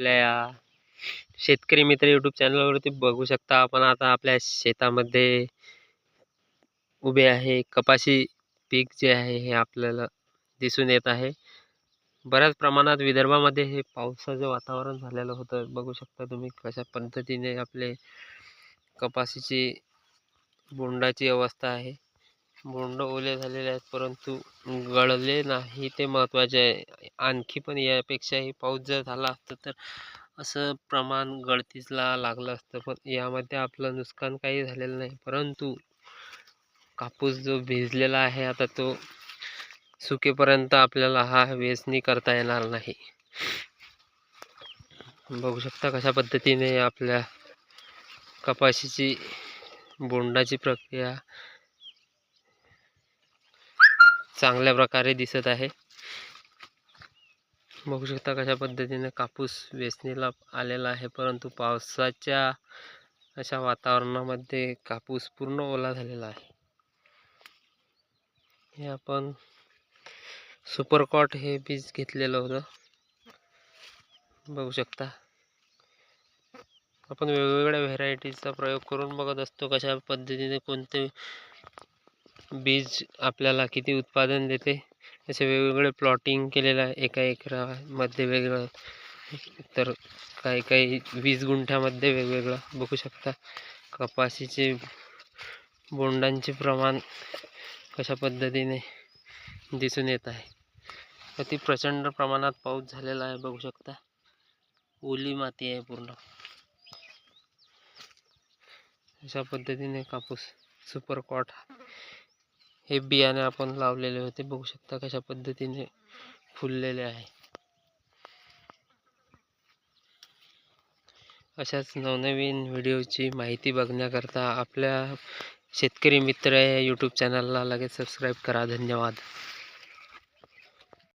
आपल्या या शेतकरी मित्र यूट्यूब चॅनलवरती बघू शकता. आपण आता आपल्या शेतामध्ये उभे आहे. कपाशी पीक जे आहे हे आपल्याला दिसून येत आहे. बऱ्याच प्रमाणात विदर्भामध्ये हे पावसाचं वातावरण झालेलं होतं. बघू शकता तुम्ही कशा पद्धतीने आपले कपाशीची बोंडाची अवस्था आहे. बोंड ओले झालेले आहेत परंतु गळले नाही ते महत्त्वाचे आहे. आणखी पण यापेक्षाही पाऊस जर झाला असता तर असं प्रमाण गळतीसला लागलं असतं पण यामध्ये आपलं नुकसान काही झालेलं नाही. परंतु कापूस जो भिजलेला आहे आता तो सुकेपर्यंत आपल्याला हा वेचणी करता येणार नाही. बघू शकता कशा पद्धतीने आपल्या कपाशीची बोंडाची प्रक्रिया चांगल्या प्रकारे दिसत आहे. बघू शकता कशा पद्धतीने कापूस वेचणीला आलेला आहे. परंतु पावसाच्या अशा वातावरणामध्ये कापूस पूर्ण ओला झालेला आहे. हे आपण सुपरकॉट हे बीज घेतलेलं होतं. बघू शकता. आपण वेगवेगळ्या व्हेरायटीचा प्रयोग करून बघत असतो कशा पद्धतीने कोणते बीज आपल्याला किती उत्पादन देते? असे वेगवेगळे प्लॉटिंग केलेलं आहे. एका एकरामध्ये वेगळं. तर काही काही वीस गुंठ्यामध्ये वेगवेगळं. बघू शकता कपाशीचे बोंडांचे प्रमाण कशा पद्धतीने दिसून येत आहे. अति प्रचंड प्रमाणात पाऊस झालेला आहे. बघू शकता. ओली माती आहे पूर्ण. अशा पद्धतीने कापूस सुपर कॉट हे बियाणे आपण लावलेले होते. बघू शकता कशा पद्धतीने फुललेले आहे. अशाच नवनवीन व्हिडिओची माहिती बघण्याकरता आपल्या शेतकरी मित्र या यूट्यूब चॅनलला लगेच सबस्क्राईब करा. धन्यवाद.